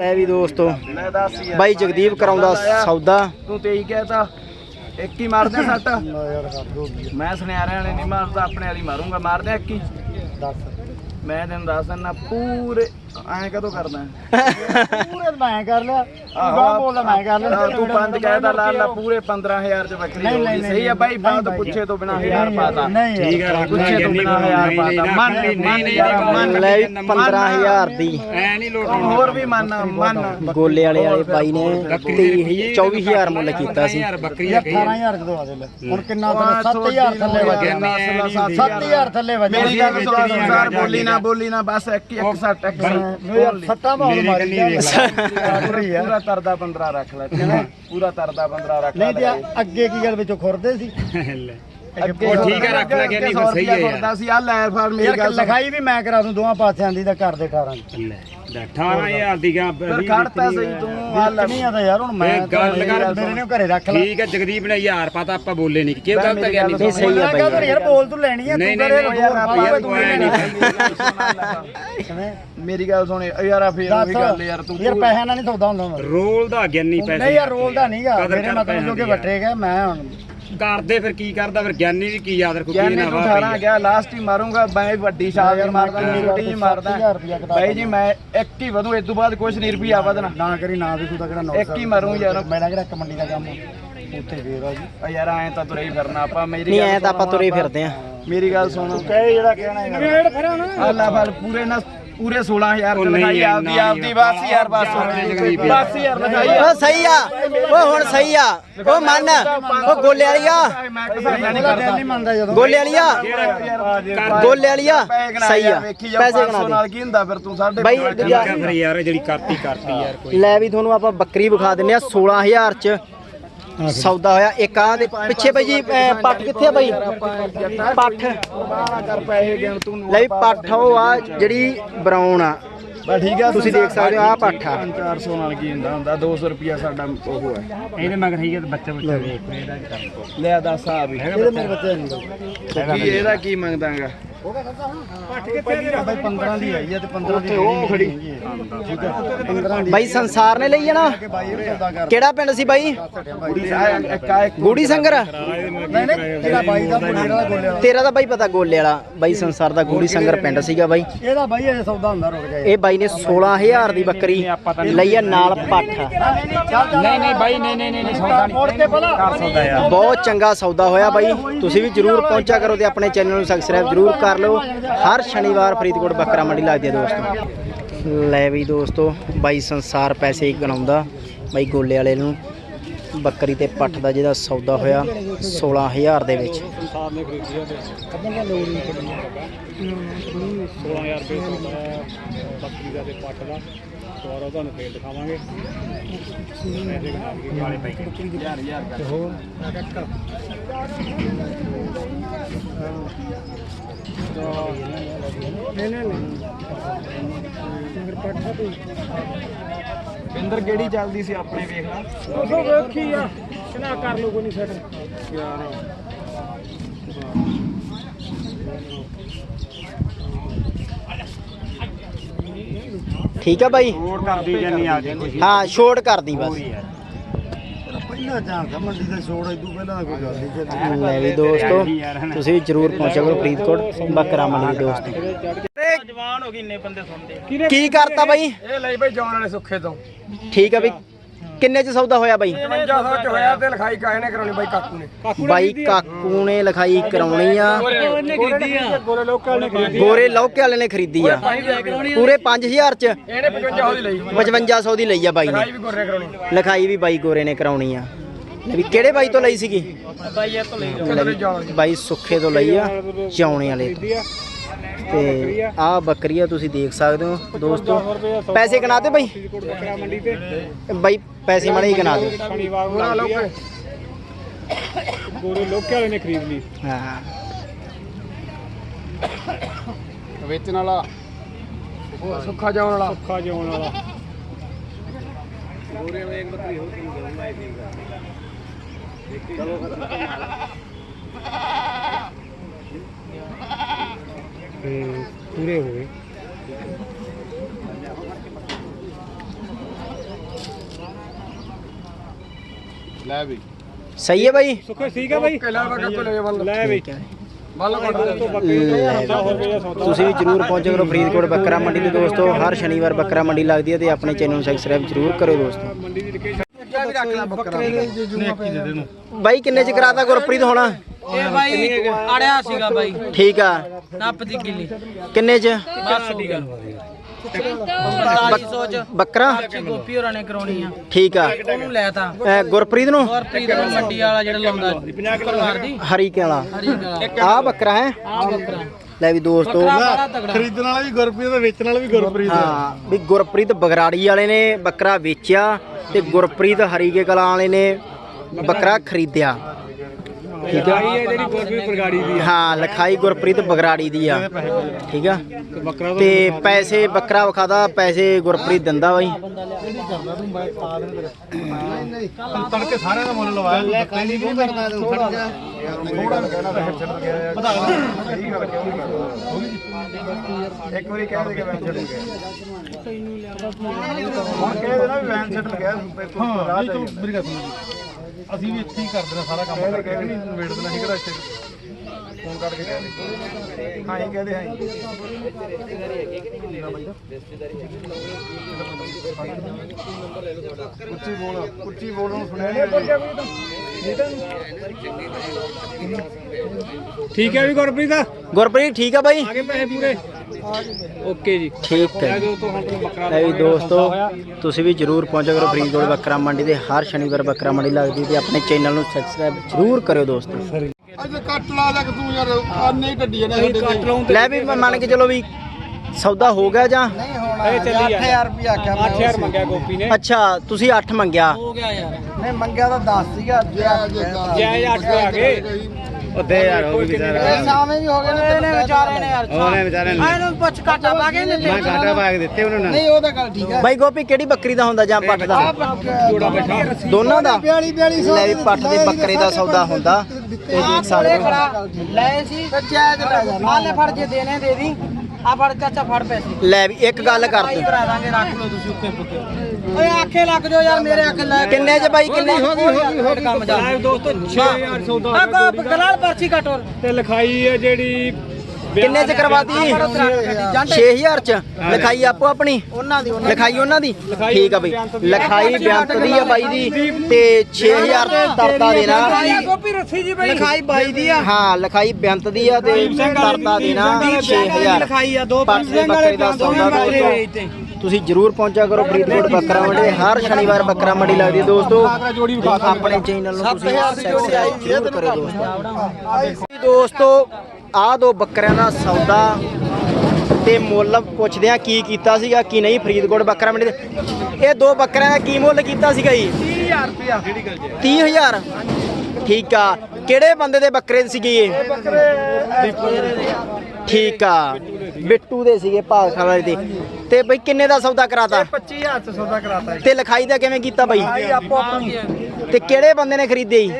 ਲੈ ਵੀ ਦੋਸਤੋ। ਲੈ ਦੱਸ ਯਾਰ ਬਾਈ ਜਗਦੀਪ ਕਰਾਉਂਦਾ ਸੌਦਾ। ਤੂੰ 23 ਕਹਿਤਾ ਇੱਕ ਹੀ ਮਾਰਦੇ ਸੱਟ। ਮੈਂ ਸੁਨਿਆਰਿਆਂ ਵਾਲੇ ਨਹੀਂ ਮਾਰਦਾ ਆਪਣੇ ਵਾਲੀ ਮਾਰੂੰਗਾ ਮਾਰਦੇ ਇੱਕ ਹੀ। ਮੈਂ ਤੈਨੂੰ ਦੱਸ ਦਿੰਦਾ ਪੂਰੇ ਐਂ ਕਦੋਂ ਕਰਦਾ ਪੂਰੇ ਮੈਂ ਕਰ ਲਿਆ। ਆਹੋ, ਗਾਂ ਬੋਲਦਾ ਮੈਂ ਕਰ ਲਿਆ। ਤੂੰ ਪੰਜ ਕਹਿਦਾ ਲਾ ਲਾ ਪੂਰੇ 15000 ਚ ਬੱਕਰੀ ਨਹੀਂ, ਹੋ ਨਹੀਂ, ਗਈ ਸਹੀ ਆ ਬਾਈ ਬਾਤ ਪੁੱਛੇ ਤੋਂ ਬਿਨਾ 1000 ਪਾਤਾ। ਠੀਕ ਆ ਰੱਖ ਪੁੱਛੇ ਤੋਂ ਬਿਨਾ 1000 ਪਾਤਾ। ਮੰਨ ਮੰਨ ਯਾਰ ਮੰਨ ਲੈ। ਵੀ 15000 ਦੀ। ਐ ਨਹੀਂ ਲੋਟ ਤੂੰ ਹੋਰ ਵੀ ਮੰਨ ਮੰਨ। ਗੋਲੇ ਵਾਲੇ ਵਾਲੇ ਬਾਈ ਨੇ 23000 ਮੁੱਲ ਕੀਤਾ ਸੀ। ਯਾਰ ਬੱਕਰੀ ਯਾਰ 18000 ਚ ਦਵਾ ਦੇ ਲੈ ਹੁਣ ਕਿੰਨਾ ਤੈਨੂੰ 7000 ਥੱਲੇ ਵਜਿਆ। 7000 ਥੱਲੇ ਵਜਿਆ। ਮੇਰੀ ਗੱਲ ਸੁਣ ਬੋਲੀ ਨਾ ਬੋਲੀ ਨਾ ਬਸ ਇੱਕ ਹੀ ਇੱਕ ਸੱਟ ਇੱਕ ਯਾਰ ਸੱਟਾਂ ਬਹੁਤ ਮਾਰੀ ਯਾਰ ਪੂਰਾ ਤਰਦਾ 15 ਰੱਖ ਲੈ ਪੂਰਾ ਤਰਦਾ 15 ਰੱਖ ਲੈ। ਨਹੀਂ ਤੇ ਅੱਗੇ ਕੀ ਗੱਲ ਵਿੱਚੋਂ ਖੁਰਦੇ ਸੀ? ਅੱਗੇ ਉਹ ਠੀਕ ਹੈ, ਰੱਖ ਲੈ ਗਿਆ, ਨਹੀਂ, ਬਸ ਸਹੀ ਹੈ ਯਾਰ। ਕਰਦਾ ਸੀ ਆ ਲੈ ਫੜ ਮੇਰੀ ਯਾਰ ਗੱਲ ਸੁਣ। ਲਿਖਾਈ ਵੀ ਮੈਂ ਕਰਾ ਦੂੰ ਦੋਵਾਂ ਪਾਸਿਆਂ ਦੀ ਤਾਂ ਘਰ ਦੇ 18 ਦੀ। ਲੈ। 18000 ਦੀ ਗਾਂ ਫਿਰ ਖੜਤਾ ਸਹੀ ਤੂੰ ਆ ਲੈ। ਨਹੀਂ ਆਦਾ ਯਾਰ ਹੁਣ ਮੈਂ ਇਹ ਗੱਲ ਕਰ ਮੇਰੇ ਨੂੰ ਘਰੇ ਰੱਖ ਲੈ। ਠੀਕ ਹੈ ਜਗਦੀਪ ਨੇ 1000 ਪਤਾ ਆਪਾਂ ਬੋਲੇ ਨਹੀਂ। ਕਿਉਂ ਗਲਤ ਗਿਆ ਨਹੀਂ ਨਹੀਂ ਸਹੀ ਆ ਮੈਂ ਕਹਿੰਦਾ ਬਾਈ ਯਾਰ ਬੋਲ ਤੂੰ ਲੈਣੀ ਆ ਨਹੀਂ, ਤੂੰ ਨਹੀਂ, ਕਰੇ ਨਹੀਂ, ਯਾਰ ਯਾਰ ਆਪਾਂ ਤੂੰ ਐਂ ਲੈਣੀ ਨਹੀਂ। ਕਿਵੇਂ? ਮੇਰੀ ਗੱਲ ਸੁਣ ਯਾਰ ਆ ਫੇਰ ਉਹੀ ਗੱਲ ਯਾਰ ਤੂੰ ਯਾਰ ਪੈਸਿਆਂ ਨਾਲ ਨਹੀਂ ਸੌਦਾ ਹੁੰਦਾ ਹੁੰਦਾ ਰੋਲ ਦਾ ਗਿਆਨੀ ਪੈਸੇ ਨਹੀਂ ਯਾਰ ਰੋਲ ਦਾ ਨਹੀਂਗਾ ਮੇਰੇ ਮਤਲਬ ਪੈਸਿਆਂ ਜੋ ਕਿ ਦੀ ਵੱਟੇ ਗਏ ਮੈਂ ਹੁਣ ਕਰਦੇ ਫਿਰ ਕੀ ਕਰਦਾ ਫਿਰ ਗਿਆਨੀ ਵੀ ਕੀ ਯਾਦ ਰੱਖੂ ਕੀ ਯਾਨੀ ਨਾ 18 ਗਿਆ ਲਾਸਟ ਹੀ ਮਾਰੂੰਗਾ ਮੈਂ ਵੱਡੀ ਸ਼ਾਟ ਯਾਰ ਮਾਰਦਾ ਛੋਟੀ ਹੀ ਮਾਰਦਾ ਬਾਈ ਜੀ ਮੈਂ ਇੱਕ ਹੀ ਵਧੂ ਇਸ ਤੋਂ ਬਾਅਦ ਕੁਝ ਨਹੀਂ ਰੁਪਿਆ ਵਧਣਾ। ਨਾ ਕਰੀ ਨਾ ਵੀ ਤੂੰ ਤਾਂ ਕਿਹੜਾ ਨੌ ਇੱਕ ਹੀ ਮਾਰੂ ਯਾਰ। ਮੇਰਾ ਕਿਹੜਾ ਇੱਕ ਮੰਡੀ ਦਾ ਕੰਮ ਉੱਥੇ ਫੇਰ ਆ ਜੀ। ਆ ਯਾਰ ਐਂ ਤਾਂ ਤੁਰੇ ਹੀ ਫਿਰਨਾ ਆਪਾਂ ਮੇਰੀ ਨਹੀਂ ਗੱਲ ਐ ਤਾਂ ਆਪਾਂ ਸੁਣੋ ਤੁਰੇ ਆਪਾਂ। ਫਿਰਦੇ ਆ। ਮੇਰੀ ਗੱਲ ਸੁਣ। ਕਹੇ ਜਿਹੜਾ ਕਹਿਣਾ ਹੈ ਅੱਲਾ ਫਲ ਪੂਰੇ ਨਾ ਪੂਰੇ 16000 ਉਹ ਚ ਲਿਖਾਈ ਆਪਦੀ ਆਪਦੀ ਬਸ ਯਾਰ ਬਸ। ਬਸ ਯਾਰ ਲਿਖਾਈ ਓ ਸਹੀ ਆ ਓ ਹੁਣ ਸਹੀ ਆ ਓ ਮੰਨ ਓ ਗੋਲੇ ਵਾਲੀਆ ਗੋਲੇ ਵਾਲੀਆ ਗੋਲੇ ਵਾਲੀਆ ਸਹੀ ਆ ਪੈਸੇ 500 ਗਣਾ ਨਾਲ ਕੀ ਹੁੰਦਾ ਫਿਰ ਤੂੰ ਸਾਡੇ ਬਾਈ ਯਾਰ ਜਿਹੜੀ ਕਰਤੀ ਕਰਤੀ ਯਾਰ ਕੋਈ। ਲੈ ਵੀ ਤੁਹਾਨੂੰ ਆਪਾਂ ਬੱਕਰੀ ਵਿਖਾ ਦਿੰਨੇ ਆ 16000 ਚ। ਸੌਦਾ ਹੋਇਆ। ਇੱਕ ਆ ਦੇ ਪਿੱਛੇ ਬਾਈ ਜੀ ਅਹ, ਪੱਠ ਕਿੱਥੇ ਆ ਬਾਈ? ਪੱਠ ਕਰ ਪੈਸੇ ਗਿਣ ਤੂੰ ਲੈ ਵੀ ਪੱਠ ਉਹ ਆ ਜਿਹੜੀ ਬਰਾਊਨ ਆ। ਬਸ ਠੀਕ ਆ ਤੁਸੀਂ ਦੇਖ ਸਕਦੇ ਹੋ ਆਹ ਪੱਠ ਆ। 400 ਨਾਲ ਕੀ ਹੁੰਦਾ ਹੁੰਦਾ 200 ਰੁਪਿਆ ਸਾਡਾ ਉਹ ਹੈ। ਇਹਦੇ ਮਗਰ ਠੀਕ ਹੈ ਬੱਚਾ ਬੱਚਾ ਵੇਖ ਲੈ ਦੱਸ ਆ ਵੀ। ਇਹਦੇ ਮੇਰੇ ਬੱਚੇ। ਨਹੀਂ ਕੀ ਇਹਦਾ ਕੀ ਮੰਗਦਾਗਾ ਬਾਈ 15 ਦੀ ਆਈ ਹੈ ਤੇ 15 ਦੀ ਉਹ ਖੜੀ। ਠੀਕ ਹੈ 15 ਦੀ ਬਾਈ ਸੰਸਾਰ ਨੇ ਲਈ ਕਰ ਕਿਹੜਾ ਪਿੰਡ ਸੀ ਬਾਈ? ਗੂੜੀ ਸੰਗਰ। ਨਹੀਂ ਨਹੀਂ ਤੇਰਾ ਬਾਈ ਦਾ ਮੁੰਡੇ ਦਾ ਗੋਲੇ ਵਾਲਾ। ਤੇਰਾ ਤਾਂ ਬਾਈ ਪਤਾ ਗੋਲੇ ਵਾਲਾ। ਬਾਈ ਸੰਸਾਰ ਦਾ ਗੂੜੀ ਸੰਗਰ ਪਿੰਡ ਸੀਗਾ ਬਾਈ। ਇਹਦਾ ਬਾਈ ਇਹ ਸੌਦਾ ਹੁੰਦਾ ਰੁਕ ਜਾਏ ਇਹ ਬਾਈ ਨੇ 16000 ਦੀ ਬੱਕਰੀ ਲਈ ਆ ਨਾਲ ਪੱਠ। ਨਹੀਂ ਨਹੀਂ ਬਾਈ ਨਹੀਂ ਨਹੀਂ ਨਹੀਂ ਸੌਦਾ ਬਹੁਤ ਚੰਗਾ ਸੌਦਾ ਹੋਇਆ ਬਾਈ। ਤੁਸੀਂ ਵੀ ਜਰੂਰ ਪਹੁੰਚਿਆ ਕਰੋ ਤੇ ਆਪਣੇ ਚੈਨਲ ਨੂੰ ਸਬਸਕ੍ਰਾਈਬ ਜਰੂਰ ਕਰ ਕਰ ਲਓ। ਹਰ ਸ਼ਨੀਵਾਰ ਫਰੀਦਕੋਟ ਬੱਕਰਾ ਮੰਡੀ ਲੱਗਦੀ ਹੈ ਦੋਸਤੋ। ਲੈ ਵੀ ਦੋਸਤੋ, ਬਾਈ ਸੰਸਾਰ ਪੈਸੇ ਹੀ ਗਣਾਉਂਦਾ, ਬਾਈ ਗੋਲੇ ਵਾਲੇ ਨੂੰ। ਬੱਕਰੀ ਤੇ ਪੱਠ ਦਾ ਜਿਹਦਾ ਸੌਦਾ ਹੋਇਆ 16000 ਦੇ ਵਿੱਚ। ਪਿੰਦਰ ਕਿਹੜੀ ਚੱਲਦੀ ਸੀ ਆਪਣੇ ਵੇਖ ਲਾ। ਵੇਖੀ ਆ ਕਿਨਾ ਕਰ ਲੋ ਕੋਈ ਨਹੀਂ ਸੈਟ ਠੀਕ ਆ ਬਾਈ? ਹੋਰ ਕਰਦੀ ਜਾਨੀ ਆ ਜੇ ਕੁਛ ਹਾਂ ਛੋਟ ਕਰਦੀ ਬਸ। ਪਹਿਲਾਂ ਜਾਣਦਾ ਮੰਡੀ ਤੇ ਛੋੜ ਇਦੋਂ ਪਹਿਲਾਂ ਤਾਂ ਕੋਈ ਗੱਲ ਨਹੀਂ ਚੱਲੀ। ਲੈ ਵੀ ਦੋਸਤੋ ਤੁਸੀਂ ਜਰੂਰ ਪਹੁੰਚਿਆ ਕਰੋ ਫਰੀਦਕੋਟ ਬੱਕਰਾ ਮੰਡੀ ਦੇ ਦੋਸਤੋ। ਜਵਾਨ ਹੋ ਗਈ ਇੰਨੇ ਬੰਦੇ ਸੁਣਦੇ। ਕੀ ਕਰਤਾ ਬਾਈ? ਇਹ ਲਈ ਬਈ ਜੌਨ ਵਾਲੇ ਸੁੱਖੇ ਤੋਂ। ਠੀਕ ਆ ਬਈ। ਕਿੰਨੇ ਚ ਸੌਦਾ ਹੋਇਆ ਬਾਈ? 5500 ਚ ਹੋਇਆ ਤੇ ਲਿਖਾਈ ਕਾਹਨੇ ਕਰਾਉਣੀ ਬਾਈ? ਕਾਕੂ ਨੇ। ਬਾਈ ਕਾਕੂ ਨੇ ਲਿਖਾਈ ਕਰਾਉਣੀ ਆ। ਗੋਰੇ ਲੋਕਾਂ ਨੇ ਗੋਰੇ ਲੌਕੇ ਵਾਲੇ ਨੇ ਖਰੀਦੀ ਆ। ਪੂਰੇ 5000 ਚ। ਇਹਨੇ 5500 ਦੀ ਲਈ। 5500 ਦੀ ਲਈ ਆ ਬਾਈ ਨੇ। ਵੀ ਗੋਰੇ ਕਰਾਉਣੀ ਲਿਖਾਈ ਵੀ ਬਾਈ ਗੋਰੇ ਨੇ ਕਰਾਉਣੀ ਆ। ਵੀ ਕਿਹੜੇ ਬਾਈ ਤੋਂ ਲਈ ਸੀਗੀ? ਬਾਈ ਇਹ ਤੋਂ ਲਈ ਬਾਈ ਸੁੱਖੇ ਤੋਂ ਲਈ ਆ। ਚੌਣੇ ਵਾਲੇ ਤੋਂ। ਤੇ ਆਹ ਬੱਕਰੀ ਆ ਤੁਸੀਂ ਦੇਖ ਸਕਦੇ ਹੋ ਦੋਸਤੋ। ਪੈਸੇ ਗਨਾਤੇ ਬਾਈ? ਬਾਈ ਪੈਸੇ ਮਾੜੇ ਹੀ ਪੂਰਾ ਲੋਕ ਗੋਰੇ ਲੋਕਾਂ ਵਾਲੇ ਨੇ ਖਰੀਦ ਲਈ। ਹਾਂ। ਵੇਚਣ ਵਾਲਾ। ਸੁੱਖਾ ਜਾਉਣ ਵਾਲਾ। ਖਾ ਜਾਉਣ ਵਾਲਾ। ਪੂਰੇ ਹੋ ਗਏ। ਲੈ ਵੀ। ਸਹੀ ਹੈ ਬਾਈ? ਸੁਖੇ ਠੀਕ ਹੈ ਬਾਈ? ਕਿਲਾ ਵਗਾ ਤੋਂ ਲੈ ਵੱਲ ਲੈ ਵੀ ਵੱਲ ਤੁਸੀਂ ਵੀ ਜਰੂਰ ਪਹੁੰਚੋ ਕਰੋ ਫਰੀਦਕੋਟ ਬੱਕਰਾ ਮੰਡੀ ਤੇ ਦੋਸਤੋ। ਹਰ ਸ਼ਨੀਵਾਰ ਬੱਕਰਾ ਮੰਡੀ ਲੱਗਦੀ ਹੈ ਤੇ ਆਪਣੇ ਚੈਨਲ ਨੂੰ ਸਬਸਕ੍ਰਾਈਬ ਜਰੂਰ ਕਰੋ ਦੋਸਤੋ। ਮੰਡੀ ਦੀ ਲੋਕੇਸ਼ਨ ਬਾਈ ਕਿੰਨੇ ਚ ਕਰਾਤਾ ਗੁਰਪ੍ਰੀਤ ਹੋਣਾ? ਇਹ ਬਾਈ ਅੜਿਆ ਸੀਗਾ ਬਾਈ। ਠੀਕ ਆ। ਨੱਪ ਦੀ ਕਿੱਲੀ। ਕਿੰਨੇ ਚ? ਬਸ ਹੋ ਗਿਆ। 4500 ਚ। ਬੱਕਰਾ? ਬੱਚੀ ਗੋਪੀ ਹੋਰਾਂ ਨੇ ਕਰਾਉਣੀ ਆ। ਠੀਕ ਆ। ਉਹਨੂੰ ਲੈਤਾ ਅਹ ਗੁਰਪ੍ਰੀਤ ਨੂੰ? ਗੁਰਪ੍ਰੀਤ ਨੂੰ ਮੰਡੀ ਵਾਲਾ ਜਿਹੜਾ ਲਾਉਂਦਾ ਪਰਿਵਾਰ ਦੀ। ਹਰੀਕੇ ਵਾਲਾ ਹਰੀ ਵਾਲਾ ਆ ਬੱਕਰਾ ਹੈ? ਆ ਬੱਕਰਾ। ਲੈ ਵੀ ਦੋਸਤੋ ਬੱਕਰਾ ਬੜਾ ਤਗੜਾ ਖਰੀਦਣ ਵਾਲਾ ਵੀ ਗੁਰਪ੍ਰੀਤ ਤੇ ਵੇਚਣ ਵਾਲਾ ਵੀ ਗੁਰਪ੍ਰੀਤ ਹਾਂ ਵੀ ਗੁਰਪ੍ਰੀਤ ਬਗਰਾੜੀ ਵਾਲੇ ਨੇ ਬੱਕਰਾ ਵੇਚਿਆ ਤੇ ਗੁਰਪ੍ਰੀਤ ਹਰੀਕੇ ਕਲਾਂ ਵਾਲੇ ਨੇ ਬੱਕਰਾ ਖਰੀਦਿਆ। ਠੀਕ ਆ ਇਹ ਜਿਹੜੀ ਗੁਰਪ੍ਰੀਤ ਪ੍ਰਗਾੜੀ ਦੀ ਹਾਂ ਲਿਖਾਈ ਗੁਰਪ੍ਰੀਤ ਬਗਰਾੜੀ ਦੀ ਆ। ਠੀਕ ਆ? ਤੇ ਪੈਸੇ ਬੱਕਰਾ ਵਿਖਾਦਾ ਪੈਸੇ ਗੁਰਪ੍ਰੀਤ ਦਿੰਦਾ ਬਾਈ। ਤੜਕੇ ਸਾਰਿਆਂ ਦਾ ਮੁੱਲ ਲਵਾਇਆ ਲੈ ਕਾਲੀ ਨਹੀਂ ਕਰਨਾ ਤੂੰ? ਫੜ ਜਾ ਥੋੜਾ ਕਹਿਣਾ ਤਾਂ ਛੱਡ ਗਿਆ। ਪਤਾ ਸਹੀ ਗੱਲ ਇੱਕ ਵਾਰੀ ਕਹਿ ਦੇ ਕਿ ਵੈਨ ਛੱਡ ਗਿਆ। ਹੁਣ ਕਹਿ ਦੇਣਾ ਵੀ ਵੈਨ ਛੱਡ ਗਿਆ ਹਾਂ ਨਹੀਂ ਤੂੰ ਮੇਰੀ ਗੱਲ ਸੁਣ। ਅਸੀਂ ਵੀ ਇੱਥੇ ਹੀ ਕਰ ਦੇਣਾ ਸਾਰਾ ਕੰਮ ਕਰਕੇ। ਨਹੀਂ, ਵੇੜ ਦੇਣਾ ਸੀ ਇੱਥੇ? ਫੋਨ ਕਰਕੇ ਕਹਿ ਦੇ ਹਾਂ ਹੀ ਕਹਦੇ ਹਾਂ ਉੱਚੀ ਬੋਲ ਉੱਚੀ ਬੋਲ ਨੂੰ ਸੁਣਿਆ ਨਹੀਂ। ਠੀਕ ਹੈ ਵੀ ਗੁਰਪ੍ਰੀਤ? ਆ ਗੁਰਪ੍ਰੀਤ ਠੀਕ ਆ ਬਾਈ? ਗਏ ਪੈਸੇ ਪੂਰੇ? ਓਕੇ ਜੀ। ਠੀਕ ਹੈ ਲੈ ਵੀ ਦੋਸਤੋ ਤੁਸੀਂ ਵੀ ਜਰੂਰ ਪਹੁੰਚਿਆ ਕਰੋ ਫਰੀਦਕੋਟ ਬੱਕਰਾ ਮੰਡੀ ਦੇ। ਹਰ ਸ਼ਨੀਵਾਰ ਬੱਕਰਾ ਮੰਡੀ ਲੱਗਦੀ ਤੇ ਆਪਣੇ ਚੈਨਲ ਨੂੰ ਸਬਸਕ੍ਰਾਈਬ ਜਰੂਰ ਕਰਿਓ ਦੋਸਤੋ। ਅੱਜ ਕੱਟ ਲਾ ਦੇ ਤੂੰ ਯਾਰ ਆਨੇ ਹੀ ਨੇ ਲੈ ਵੀ ਮੰਨ ਕੇ ਚਲੋ ਵੀ ਸੌਦਾ ਹੋ ਗਿਆ ਜਾਂ? ਇਹ ਚੱਲੀ 8000 ਰੁਪਿਆ ਆਖਿਆ 8000 ਮੰਗਿਆ ਗੋਪੀ ਨੇ। ਅੱਛਾ ਤੁਸੀਂ 8 ਮੰਗਿਆ? ਹੋ ਗਿਆ ਯਾਰ। ਨਹੀਂ ਮੰਗਿਆ ਤਾਂ 10 ਸੀਗਾ ਜੈ 8 ਤੇ ਆ ਗਏ ਉਹਦੇ ਯਾਰ ਹੋ ਗਈ ਵਿਚਾਰਾ। ਸਾਵੇਂ ਵੀ ਹੋ ਗਏ ਨੇ ਇਹਨੇ ਵਿਚਾਰੇ ਨੇ ਯਾਰ ਉਹਨੇ ਵਿਚਾਰੇ ਨੇ। ਇਹਨੂੰ ਪੁੱਛ ਕਾਟਾ ਪਾ ਕੇ ਦਿੱਤੇ ਮੈਂ ਘਾਟਾ ਪਾ ਕੇ ਦਿੱਤੇ ਉਹਨਾਂ ਨੇ। ਨਹੀਂ ਉਹ ਤਾਂ ਗੱਲ ਠੀਕ ਹੈ। ਬਾਈ ਗੋਪੀ ਕਿਹੜੀ ਬੱਕਰੀ ਦਾ ਹੁੰਦਾ ਜਾਂ ਪੱਟ ਦਾ? ਜੋੜਾ ਬੈਠਾ ਦੋਨਾਂ ਦਾ? 42 42 ਲੈ ਵੀ ਪੱਟ ਦੇ ਬੱਕਰੇ ਦਾ ਸੌਦਾ ਹੁੰਦਾ। ਤੇ ਦੇਖ ਸਕਦੇ ਹੋ ਲੈ ਸੀ। ਜਾਇਜ਼ ਲੈ ਜਾ ਮਾਲੇ ਫੜ ਜੇ ਦੇਣੇ ਦੇ ਦੀ। ਆ ਫੜ ਚਾਚਾ ਫੜ ਪੈਸੇ। ਲੈ ਵੀ ਇੱਕ ਗੱਲ ਕਰ ਭਾਈ ਤੂੰ ਕਰਾ ਦਾਂਗੇ ਰੱਖ ਲਓ ਤੁਸੀਂ ਉੱਤੇ ਪੁੱਤੇ। ਓਏ ਆਖੇ ਲੱਗ ਜਾਓ ਯਾਰ ਮੇਰੇ ਆਖੇ ਲੈ ਕਿੰਨੇ ਚ ਬਾਈ ਕਿੰਨੇ? ਹੋ ਗਈ ਹੋ ਗਈ ਹੋਰ ਕੰਮ ਜਾ ਦੋਸਤੋ 6000 ਸੌਦਾ ਆ ਕੋ ਗਲਾਲ ਪਰਚੀ ਕੱਟੋ ਤੇ ਲਿਖਾਈ ਹੈ ਜਿਹੜੀ ਕਿੰਨੇ ਚ ਕਰਵਾਤੀ 6000 ਚ? ਲਿਖਾਈ ਆਪੋ ਆਪਣੀ? ਉਹਨਾਂ ਦੀ ਲਿਖਾਈ ਉਹਨਾਂ ਦੀ? ਠੀਕ ਆ ਬਈ। ਲਿਖਾਈ ਬੇਅੰਤ ਦੀ ਆ ਬਾਈ ਦੀ ਤੇ 6000 ਤਰਤਾ ਦੇਣਾ। ਗੋਪੀ ਰੱਸੀ ਜੀ ਬਈ। ਲਿਖਾਈ ਬਾਈ ਦੀ ਆ। ਹਾਂ ਲਿਖਾਈ ਬੇਅੰਤ ਦੀ ਆ ਤੇ ਤਰਤਾ ਦੇਣਾ 6000 ਲਿਖਾਈ ਆ ਦੋ ਦੇ ਬੱਕਰੇ ਦਾ ਸੌਦਾ ਤੁਸੀਂ ਜਰੂਰ ਪਹੁੰਚਿਆ ਕਰੋ ਫਰੀਦਕੋਟ ਬੱਕਰਾ ਮੰਡੀ। ਹਰ ਸ਼ਨੀਵਾਰ ਬੱਕਰਾ ਮੰਡੀ ਲੱਗਦੀ ਹੈ ਦੋਸਤੋ। ਆਪਣੇ ਚੈਨਲ ਨੂੰ ਤੁਸੀਂ ਸਬਸਕ੍ਰਾਈਬ ਕਰੋ ਦੋਸਤੋ। ਦੋਸਤੋ ਆਹ ਦੋ ਬੱਕਰਿਆਂ ਦਾ ਸੌਦਾ ਤੇ ਮੁੱਲ ਪੁੱਛਦੇ ਆ ਕੀ ਕੀਤਾ ਸੀਗਾ ਕੀ ਨਹੀਂ ਫਰੀਦਕੋਟ ਬੱਕਰਾ ਮੰਡੀ ਦੇ ਇਹ ਦੋ ਬੱਕਰਿਆਂ ਦਾ ਕੀ ਮੁੱਲ ਕੀਤਾ ਸੀਗਾ ਜੀ? 30000 ਰੁਪਿਆ ਕਿਹੜੀ ਗੱਲ ਜੇ? 30000 ਠੀਕ ਆ। ਕਿਹੜੇ ਬੰਦੇ ਦੇ ਬੱਕਰੇ ਸੀਗੇ ਇਹ? ਠੀਕ ਆ। ਬਿੱਟੂ ਦੇ ਸੀਗੇ ਭਾਗ ਵਾਲੇ ਦੇ। ਤੇ ਬਈ ਕਿੰਨੇ ਦਾ ਸੌਦਾ ਕਰਾਤਾ? 25000 ਚ ਸੌਦਾ ਕਰਾਤਾ ਤੇ ਲਿਖਾਈ ਦਾ ਕਿਵੇਂ ਕੀਤਾ ਬਾਈ? ਆਪੋ ਆਪਣੀ ਤੇ ਕਿਹੜੇ ਬੰਦੇ ਨੇ ਖਰੀਦੀ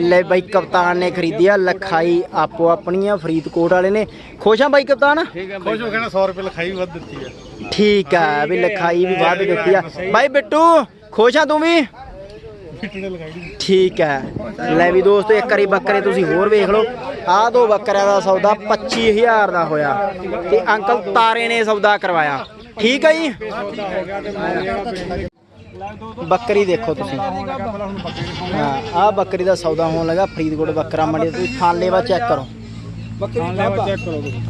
ਲੈ ਬਾਈ ਕਪਤਾਨ ਨੇ ਖਰੀਦਿਆ ਲਿਖਾਈ ਆਪੋ ਆਪਣੀਆਂ ਫਰੀਦਕੋਟ ਵਾਲੇ ਨੇ। ਖੁਸ਼ ਆ ਬਾਈ ਕਪਤਾਨ? ਖੁਸ਼ ਹੋ ਕੇ ਨਾ 100 ਰੁਪਏ ਲਿਖਾਈ ਵੱਧ ਦਿੱਤੀ ਆ। ਠੀਕ ਆ ਵੀ ਲਿਖਾਈ ਵੀ ਵੱਧ ਦਿੱਤੀ ਆ। ਬਾਈ ਬਿੱਟੂ ਖੁਸ਼ ਆ ਤੂੰ ਵੀ? ਠੀਕ ਹੈ। ਲੈ ਵੀ ਦੋਸਤੋ ਇੱਕ ਵਾਰੀ ਬੱਕਰੇ ਤੁਸੀਂ ਹੋਰ ਵੇਖ ਲਓ। ਆਹ ਦੋ ਬੱਕਰਿਆਂ ਦਾ ਸੌਦਾ 25000 ਦਾ ਹੋਇਆ ਤੇ ਅੰਕਲ ਤਾਰੇ ਨੇ ਸੌਦਾ ਕਰਵਾਇਆ। ਠੀਕ ਹੈ ਜੀ ਬੱਕਰੀ ਦੇਖੋ ਤੁਸੀਂ। ਹਾਂ ਆਹ ਬੱਕਰੀ ਦਾ ਸੌਦਾ ਹੋਣ ਲੱਗਾ ਫਰੀਦਕੋਟ ਬੱਕਰਾ ਮੰਡੀ ਤੁਸੀਂ ਥਾਲੇ ਵਾ ਚੈੱਕ ਕਰੋ। ਬੱਕਰੀ ਲੈਵਾ ਚੈੱਕ ਕਰੋ ਤੁਸੀਂ।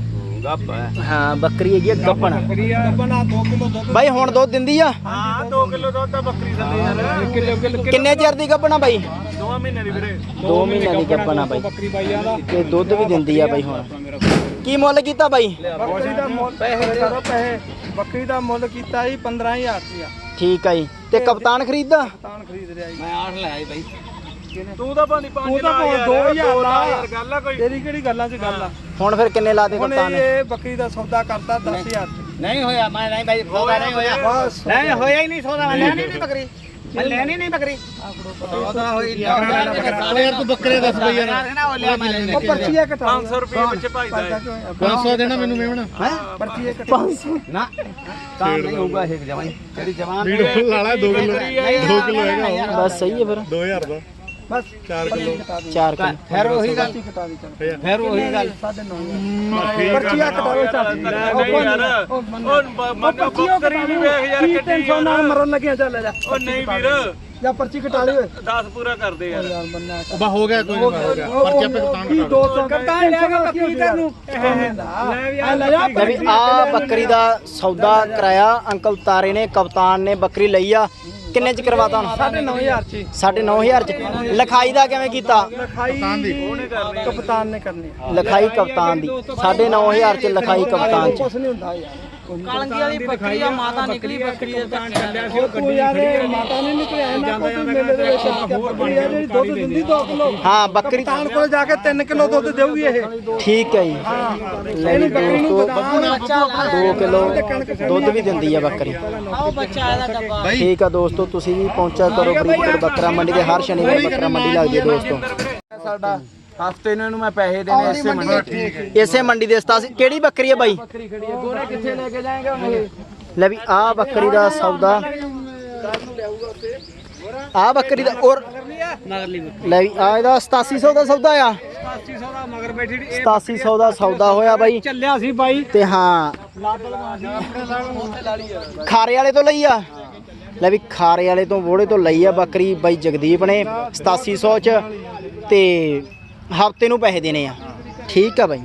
ਹਾਂ। ਬੱਕਰੀ ਹੈਗੀ ਆ ਗੱਪਣ। ਬੱਕਰੀ ਆ ਬਣਾ 2 ਕਿਲੋ ਦੁੱਧ। ਬਾਈ ਹੁਣ ਦੁੱਧ ਦਿੰਦੀ ਆ? ਹਾਂ 2 ਕਿਲੋ ਦੁੱਧ ਤਾਂ ਬੱਕਰੀ ਦਿੰਦੀ ਯਾਰ। Kilo kilo. ਕਿੰਨੇ ਚਿਰ ਦੀ ਗੱਪਣਾ ਬਾਈ? 2 ਮਹੀਨੇ ਦੀ ਵੀਰੇ। 2 ਮਹੀਨਿਆਂ ਦੀ ਗੱਪਣਾ ਬਾਈ। ਬੱਕਰੀ ਬਾਈਆਂ ਦਾ ਤੇ ਦੁੱਧ ਵੀ ਦਿੰਦੀ ਆ ਬਾਈ ਹੁਣ। ਕੀ ਮੁੱਲ ਕੀਤਾ ਬਾਈ? ਬੱਕਰੀ ਦਾ ਮੁੱਲ ਪੈਸੇ ਕਰੋ ਪੈਸੇ ਬੱਕਰੀ ਦਾ ਮੁੱਲ ਕੀਤਾ ਸੀ 15000 ਰੁਪਿਆ ਠੀਕ ਆ ਜੀ। ਤੇ ਕਪਤਾਨ ਖਰੀਦਦਾ? ਤਾਨ ਖਰੀਦ ਰਿਹਾ ਜੀ। ਮੈਂ ਆਠ ਲੈ ਆਈ ਬਾਈ। ਤੂੰ ਤਾਂ ਭਾਂਦੀ 5 ਤੂੰ ਤਾਂ 2000 ਲਾ। ਯਾਰ ਗੱਲ ਆ ਕੋਈ। ਤੇਰੀ ਕਿਹੜੀ ਗੱਲਾਂ 'ਚ ਗੱਲ ਆ? ਹੁਣ ਫਿਰ ਕਿੰਨੇ ਲਾ ਦੇ ਹੁਣ ਕਪਤਾਨ ਨੇ? ਇਹ ਬੱਕਰੀ ਦਾ ਸੌਦਾ ਕਰਤਾ 10000 ਚ। ਨਹੀਂ ਹੋਇਆ ਮੈਂ ਨਹੀਂ ਬਾਈ ਸੌਦਾ ਨਹੀਂ ਹੋਇਆ। ਬਸ। ਨਹੀਂ ਹੋਇਆ ਹੀ ਨਹੀਂ ਸੌਦਾ। ਲੈਣੀ ਨਹੀਂ ਬੱਕਰੀ? ਲੈਣੀ ਨਹੀਂ ਬੱਕਰੀ। ਯਾਰ ਤੂੰ ਬੱਕਰੇ ਦੱਸ ਬਈ ਯਾਰ। ਉਹ ਪਰਚੀ ਆ ਕਟਾ 500 ਰੁਪਏ ਵਿੱਚ ਭਾਈਦਾ 500 ਦੇਣਾ ਮੈਨੂੰ ਮੇਵਣਾ ਪਰਚੀ ਆ ਕਟਾ 500 ਨਾ ਤਾਂ ਨਹੀਂ ਹੋਊਗਾ ਇਹ ਜਵਾਈ। ਜਿਹੜੀ ਜਵਾਨ ਵੀਡੀਓ ਲਾਲਾ 2 ਕਿਲੋ 2 ਕਿਲੋ ਹੈਗਾ ਉਹ। ਬਸ ਸਹੀ ਹੈ ਫਿਰ। 2000 ਦਾ। ਬਸ 4 ਕਿਲੋ। 4 ਕਿਲੋ। ਫਿਰ ਉਹੀ ਗੱਲ। ਕਟਾ ਦੀ ਚੱਲ। ਫਿਰ ਉਹੀ ਗੱਲ। 9.5 ਪਰਚੀ ਆ ਕਟਾਓ ਚੱਲ ਨਹੀਂ ਯਾਰ। ਉਹ ਮੰਨ ਬੱਕਰੀ ਨਹੀਂ ਵੇਖ ਯਾਰ ਕਿੱਡੀ 300 ਨਾਲ ਮਰਨ ਲੱਗਿਆ ਚੱਲ ਜਾ। ਉਹ ਨਹੀਂ ਵੀਰ। ਜਾਂ ਪਰਚੀ ਕਟਾ ਲਈ ਓਏ 10 ਪੂਰਾ ਕਰਦੇ ਯਾਰ। ਯਾਰ ਬੰਨਾ ਬਾ ਹੋ ਗਿਆ ਕੋਈ ਨਹੀਂ ਹੋ ਗਿਆ। ਪਰਚੇ ਆਪੇ ਕਪਤਾਨ ਕੀ ਕਰ 200 ਕਰਤਾ ਲੈ ਕੇ ਬੱਕਰੀ ਤੈਨੂੰ? ਲੈ ਵੀ ਆ ਲੈ ਜਾ ਲੈ ਵੀ ਆ ਬੱਕਰੀ ਦਾ ਸੌਦਾ ਕਰਾਇਆ ਅੰਕਲ ਤਾਰੇ ਨੇ ਕਪਤਾਨ ਨੇ ਬੱਕਰੀ ਲਈ ਆ। ਕਿੰਨੇ ਚ ਕਰਵਾਤਾ ਹੁਣ 9500 ਚ ਸਾਢੇ ਨੌ ਹਜ਼ਾਰ ਚ। ਲਿਖਾਈ ਦਾ ਕਿਵੇਂ ਕੀਤਾ? ਲਿਖਾਈ ਕਪਤਾਨ ਨੇ ਕਰਨੀ। ਲਿਖਾਈ ਕਪਤਾਨ ਦੀ। ਸਾਢੇ ਨੌ ਹਜ਼ਾਰ ਚ ਲਿਖਾਈ ਕਪਤਾਨ ਚ। ਕੁਛ ਨਹੀਂ ਹੁੰਦਾ ਯਾਰ। ਕਾਲੰਗੀ ਵਾਲੀ ਬੱਕਰੀ ਆ ਮਾਤਾ ਨਿਕਲੀ ਬੱਕਰੀ ਦੇ ਤਾਂ ਚੱਲਿਆ ਸੀ ਉਹ ਯਾਰ ਇਹ ਮਾਤਾ ਨੇ ਨਿਕਲਿਆ ਨਾ ਕੋਈ ਮੇਲੇ ਦੇ ਵਿੱਚ ਆ ਕੇ ਬੱਕਰੀ ਆ ਜਿਹੜੀ ਦੁੱਧ ਦਿੰਦੀ 2 ਕਿਲੋ। ਹਾਂ ਬੱਕਰੀ ਕਪਤਾਨ ਕੋਲ ਜਾ ਕੇ 3 ਕਿਲੋ ਦੁੱਧ ਦੇਊਗੀ ਇਹ। ਠੀਕ ਹੈ ਜੀ। ਲੈ ਵੀ ਬੱਕਰੀ ਨੂੰ ਦੋਸਤੋ ਬਦਾਮ 2 ਕਿਲੋ ਦੁੱਧ ਵੀ ਦਿੰਦੀ ਆ ਬੱਕਰੀ। ਆਓ ਬੱਚਾ ਇਹਦਾ ਡੱਬਾ। ਠੀਕ ਆ ਦੋਸਤੋ ਤੁਸੀਂ ਵੀ ਪਹੁੰਚਿਆ ਕਰੋ ਫਰੀਦਕੋਟ ਬੱਕਰਾ ਮੰਡੀ ਦੇ ਹਰ ਸ਼ਨੀਵਾਰ ਬੱਕਰਾ ਮੰਡੀ ਲੱਗਦੀ ਹੈ ਦੋਸਤੋ। ਸਾਡਾ ਹਫ਼ਤੇ ਨੂੰ ਇਹਨੂੰ ਮੈਂ ਪੈਸੇ ਦੇਣੇ ਇਸੇ ਮੰਡੀ ਇਸੇ ਮੰਡੀ ਦੇ ਸਤਾਸੀ ਕਿਹੜੀ ਬੱਕਰੀ ਹੈ ਬਾਈ? ਬੱਕਰੀ ਖੜੀ ਹੈ। ਗੋਰੇ ਕਿੱਥੇ ਲੈ ਕੇ ਜਾਏਗਾ ਹੁਣ? ਇਹ ਲੈ ਵੀ ਆ ਬੱਕਰੀ ਦਾ ਸੌਦਾ। ਆ ਬੱਕਰੀ ਦਾ ਔਰ ਲੈ ਵੀ ਆ ਇਹਦਾ 8700 ਦਾ ਸੌਦਾ ਆ। 8500 ਦਾ ਮਗਰ ਬੈਠੀ 8700 ਦਾ ਸੌਦਾ ਹੋਇਆ ਬਾਈ। ਚੱਲਿਆ ਸੀ ਬਾਈ। ਤੇ ਹਾਂ। ਖਾਰੇ ਵਾਲੇ ਤੋਂ ਲਈ ਆ। ਲੈ ਵੀ ਖਾਰੇ ਵਾਲੇ ਤੋਂ ਵੋੜੇ ਤੋਂ ਲਈ ਆ ਬੱਕਰੀ ਬਾਈ ਜਗਦੀਪ ਨੇ 8700 ਚ। ਤੇ ਹਫ਼ਤੇ ਨੂੰ ਪੈਸੇ ਦੇਣੇ ਆ। ਠੀਕ ਆ ਬਾਈ।